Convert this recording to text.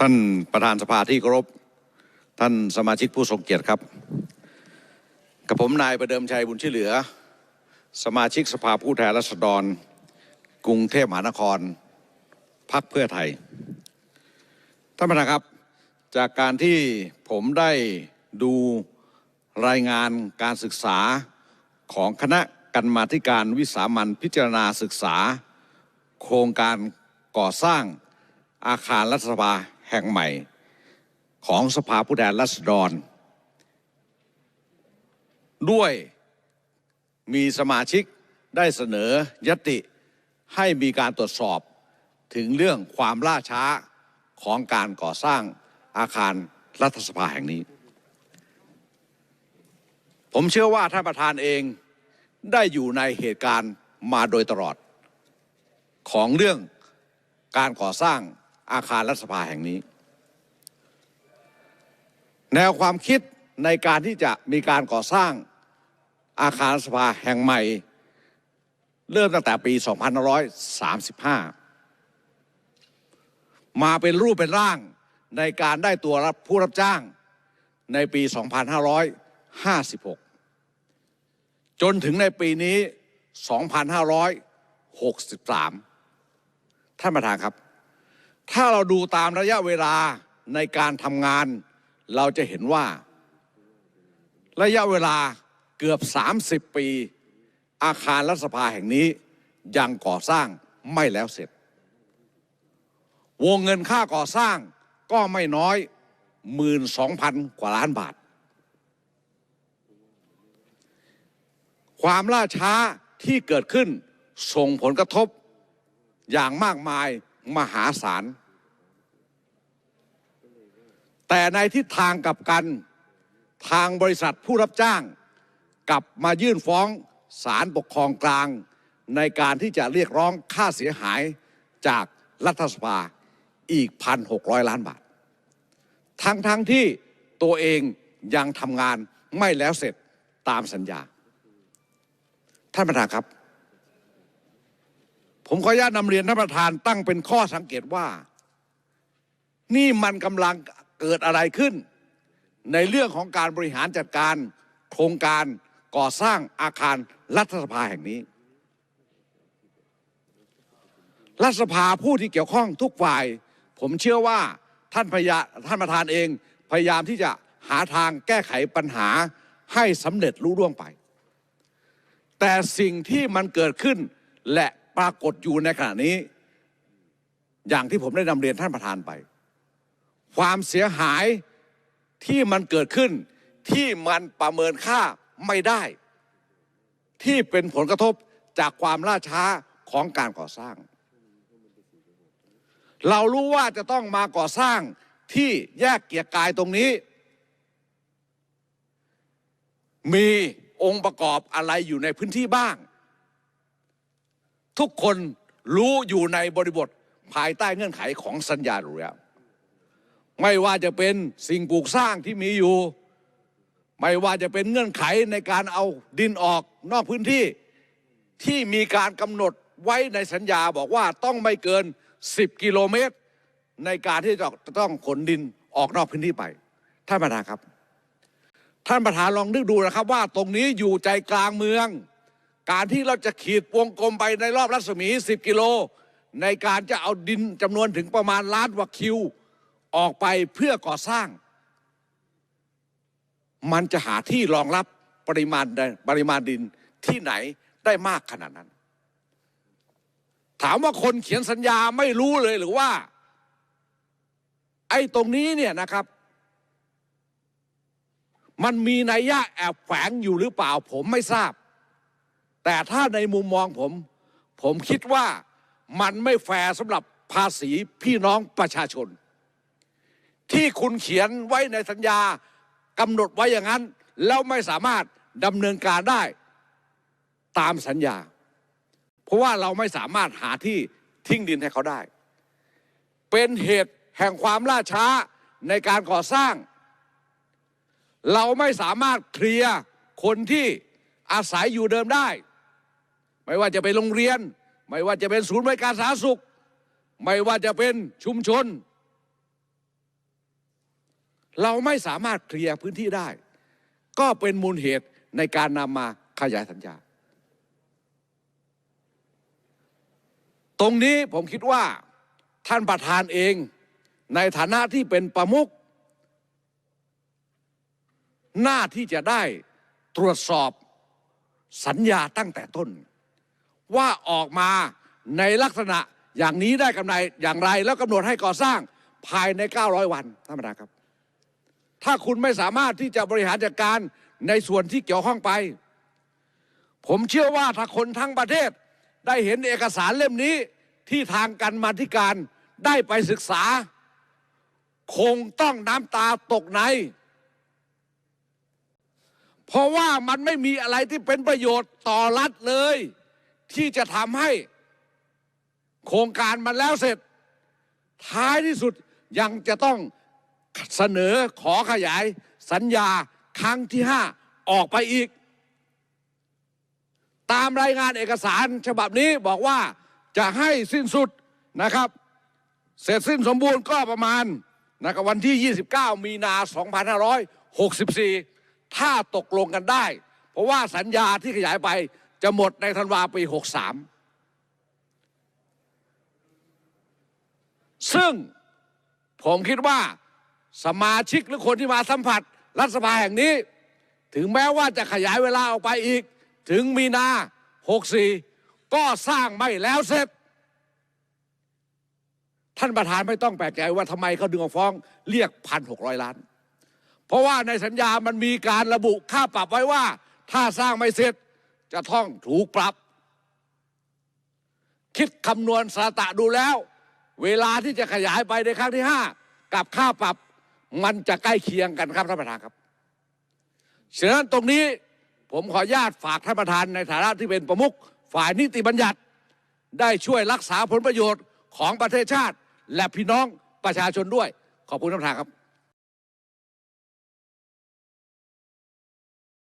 ท่านประธานสภาที่เคารพท่านสมาชิกผู้ทรงเกียรติครับ กับผมนายประเดิมชัยบุญช่วยเหลือ สมาชิกสภาผู้แทนราษฎร กรุงเทพมหานครพักเพื่อไทย ท่านประธานครับ จากการที่ผมได้ดูรายงานการศึกษาของคณะกรรมาธิการวิสามันพิจารณาศึกษา โครงการก่อสร้าง อาคารรัฐสภาแห่งใหม่ ของสภาผู้แทนราษฎร ด้วยมีสมาชิกได้เสนอยติให้มีการตรวจสอบถึงเรื่องความล่าช้าของการก่อสร้างอาคารรัฐสภาแห่งนี้ ผมเชื่อว่าท่านประธานเองได้อยู่ในเหตุการณ์มาโดยตลอด ของเรื่องการก่อสร้าง อาคารรัฐสภาแห่งนี้ แนวความคิดในการที่จะมีการก่อสร้างอาคารรัฐสภาแห่งใหม่ เริ่มตั้งแต่ปี 2535 มาเป็นรูปเป็นร่างในการได้ตัวรับผู้รับจ้างในปี 2556 จนถึงในปีนี้ 2563 ท่านประธานครับ ถ้าเราดูตามระยะเวลาในการทำงาน เราจะเห็นว่า ระยะเวลาเกือบ 30 ปี อาคารรัฐสภาแห่งนี้ยังก่อสร้างไม่แล้วเสร็จ วงเงินค่าก่อสร้างก็ไม่น้อย 12,000 กว่าล้านบาท ความล่าช้าที่เกิดขึ้นส่งผลกระทบอย่างมากมาย มหาศาล แต่ในทิศทางกลับกันทางบริษัทผู้รับจ้างกลับมายื่นฟ้องศาลปกครองกลาง ในการที่จะเรียกร้องค่าเสียหายจากรัฐสภาอีก 1,600 ล้านบาท ทั้งทั้งที่ตัวเองยังทำงานไม่แล้วเสร็จตามสัญญา ท่านประธานครับ ผมขออนุญาตนำเรียนท่านประธานตั้งเป็นข้อสังเกตว่า นี่มันกำลังเกิดอะไรขึ้น ในเรื่องของการบริหารจัดการ โครงการก่อสร้างอาคารรัฐสภาแห่งนี้ รัฐสภาผู้ที่เกี่ยวข้องทุกฝ่าย ผมเชื่อว่าท่านพยาท่านประธานเองพยายามที่จะหาทางแก้ไขปัญหาให้สำเร็จรู้ร่วงไป แต่สิ่งที่มันเกิดขึ้นและ ปรากฏอยู่ในขณะนี้ อย่างที่ผมได้นำเรียนท่านประธานไป ความเสียหายที่มันเกิดขึ้น ที่มันประเมินค่าไม่ได้ ที่เป็นผลกระทบจากความล่าช้าของการก่อสร้าง เรารู้ว่าจะต้องมาก่อสร้างที่แยกเกียรกายตรงนี้ มีองค์ประกอบอะไรอยู่ในพื้นที่บ้าง ทุกคนรู้อยู่ในบริบทภายใต้เงื่อนไขของสัญญาอยู่แล้วไม่ว่าจะเป็นสิ่งปลูกสร้างที่มีอยู่ ไม่ว่าจะเป็นเงื่อนไขในการเอาดินออกนอกพื้นที่ที่มีการกำหนดไว้ในสัญญาบอกว่าต้องไม่เกิน 10 กิโลเมตร ในการที่จะต้องขนดินออกนอกพื้นที่ไป ท่านประธานครับ ท่านประธานลองนึกดูนะครับว่าตรงนี้อยู่ใจกลางเมือง การที่เราจะขีดวงกลมไปในรอบรัศมี 10 กิโล ในการจะเอาดินจำนวนถึงประมาณล้านวักคิว ออกไปเพื่อก่อสร้าง มันจะหาที่รองรับปริมาณปริมาณดินที่ไหนได้มากขนาดนั้น ถามว่าคนเขียนสัญญาไม่รู้เลยหรือว่า ไอ้ตรงนี้เนี่ยนะครับ มันมีนัยยะแอบแฝงอยู่หรือเปล่า ผมไม่ทราบ แต่ถ้าในมุมมองผม ผมคิดว่ามันไม่แฟร์สำหรับภาษีพี่น้องประชาชน ที่คุณเขียนไว้ในสัญญากำหนดไว้อย่างนั้น แล้วไม่สามารถดำเนินการได้ตามสัญญา เพราะว่าเราไม่สามารถหาที่ทิ้งดินให้เขาได้ เป็นเหตุแห่งความล่าช้าในการก่อสร้าง เราไม่สามารถเคลียร์คนที่อาศัยอยู่เดิมได้ ไม่ว่าจะเป็นโรงเรียน ไม่ว่าจะเป็นศูนย์บริการสาธารณสุข ไม่ว่าจะเป็นชุมชน เราไม่สามารถเคลียร์พื้นที่ได้ ก็เป็นมูลเหตุในการนำมาขยายสัญญา ตรงนี้ผมคิดว่าท่านประธานเองในฐานะที่เป็นประมุขหน้าที่จะได้ตรวจสอบสัญญาตั้งแต่ต้น ว่าออกมาในลักษณะอย่างนี้ได้กำไรอย่างไร แล้วกำหนดให้ก่อสร้างภายใน 900 วันท่านประธานครับ ถ้าคุณไม่สามารถที่จะบริหารจัดการในส่วนที่เกี่ยวข้องไป ผมเชื่อว่าถ้าคนทั้งประเทศได้เห็นเอกสารเล่มนี้ที่ทางการมาธิการได้ไปศึกษา คงต้องน้ำตาตกใน เพราะว่ามันไม่มีอะไรที่เป็นประโยชน์ต่อรัฐเลย ที่จะทำให้โครงการมันแล้วเสร็จ ท้ายที่สุดยังจะต้องเสนอขอขยายสัญญาครั้งที่ห้าออกไปอีก ตามรายงานเอกสารฉบับนี้บอกว่าจะให้สิ้นสุดนะครับ เสร็จสิ้นสมบูรณ์ก็ประมาณนะครับวันที่ 29 มีนา 2564 ถ้าตกลงกันได้ เพราะว่าสัญญาที่ขยายไป จะหมดในธันวาปี 63 ซึ่งผมคิดว่าสมาชิกหรือคนที่มาสัมผัสรัฐสภาแห่งนี้ ถึงแม้ว่าจะขยายเวลาออกไปอีก ถึงมีนา 64 ก็สร้างไม่แล้วเสร็จ ท่านประธานไม่ต้องแปลกใจว่าทำไมเขาดึงมาฟ้องเรียกพันหกร้อยล้าน เพราะว่าในสัญญามันมีการระบุค่าปรับไว้ว่า ถ้าสร้างไม่เสร็จ จะต้องถูกปรับ คิดคำนวณสาตะดูแล้ว เวลาที่จะขยายไปในครั้งที่ห้ากับค่าปรับมันจะใกล้เคียงกันครับท่านประธานครับฉะนั้นตรงนี้ผมขออนุญาตฝากท่านประธานในฐานะที่เป็นประมุขฝ่ายนิติบัญญัติ ได้ช่วยรักษาผลประโยชน์ของประเทศชาติ และพี่น้องประชาชนด้วย ขอบคุณท่านประธานครับ